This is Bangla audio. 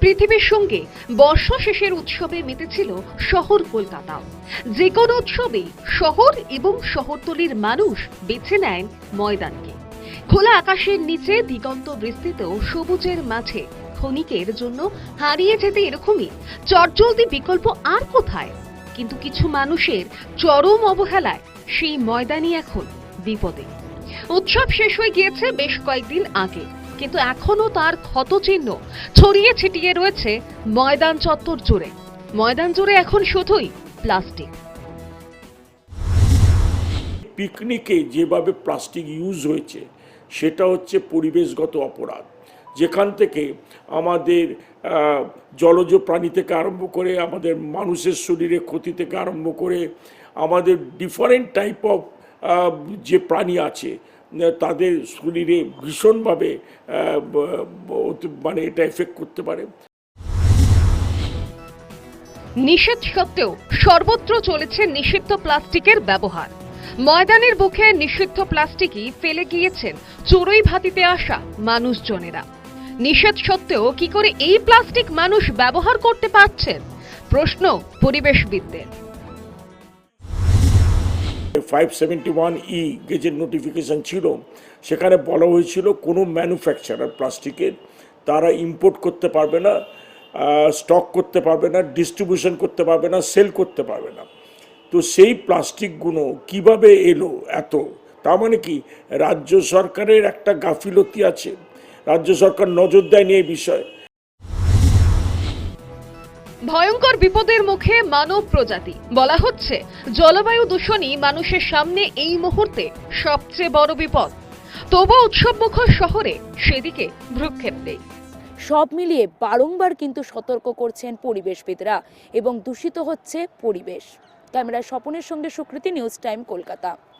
পৃথিবীর সঙ্গে বর্ষা শেষের উৎসবে মেতেছিল শহর কলকাতা। যে কোনো উৎসবেই শহর এবং শহরতলির মানুষ বেছে নেন ময়দানকে। খোলা আকাশের নিচে দিগন্ত বিস্তৃত সবুজের মাঝে ক্ষণিকের জন্য হারিয়ে যেতে এরকমই চটজলদি বিকল্প আর কোথায়? কিন্তু কিছু মানুষের চরম অবহেলায় সেই ময়দানই এখন বিপদে। উৎসব শেষ হয়ে গিয়েছে বেশ কয়েকদিন আগে। কিন্তু এখনও তার ক্ষতচিহ্ন ছড়িয়ে ছিটিয়ে রয়েছে ময়দান চত্বর জুড়ে। ময়দান জুড়ে এখন শুধুই প্লাস্টিক। পিকনিকে যেভাবে প্লাস্টিক ইউজ হয়েছে, সেটা হচ্ছে পরিবেশগত অপরাধ। যেখান থেকে আমাদের জলজ প্রাণী থেকে আরম্ভ করে আমাদের মানুষের শরীরে ক্ষতি থেকে আরম্ভ করে আমাদের ডিফারেন্ট টাইপ অফ যে প্রাণী আছে তাদের শরীরে ভীষণভাবে মানে এটা এফেক্ট করতে পারে। নিষেধ সত্ত্বেও সর্বত্র চলেছে নিষিদ্ধ প্লাস্টিকের ব্যবহার। ময়দানের বুকে নিষিদ্ধ প্লাস্টিকই ফেলে গিয়েছেন চড়ুই ভাতিতে আসা মানুষজনেরা। নিষেধ সত্ত্বেও কি করে এই প্লাস্টিক মানুষ ব্যবহার করতে পারছেন? প্রশ্ন পরিবেশবিদদের। ফাইভ সেভেন্টি ওয়ান ই গেজের নোটিফিকেশন ছিল, সেখানে বলা হয়েছিল কোনো ম্যানুফ্যাকচারার প্লাস্টিকের তারা ইম্পোর্ট করতে পারবে না স্টক করতে পারবে না ডিস্ট্রিবিউশন করতে পারবে না সেল করতে পারবে না। তো সেই প্লাস্টিকগুলো কীভাবে এলো এত? তার মানে কি, রাজ্য সরকারের একটা গাফিলতি আছে। রাজ্য সরকার নজর দেয়নি এই বিষয়ে। ভয়ঙ্কর বিপদের মুখে মানব প্রজাতি। বলা হচ্ছে, জলবায়ু দূষণই মানুষের সামনে এই মুহূর্তে সবচেয়ে বড় বিপদ। তবু উৎসবমুখর শহরে সেদিকে ভ্রুক্ষেপ নেই। সব মিলিয়ে বারংবার কিন্তু সতর্ক করছেন পরিবেশবিদরা এবং দূষিত হচ্ছে পরিবেশ। ক্যামেরায় স্বপনের সঙ্গে সুকৃতি, নিউজ টাইম, কলকাতা।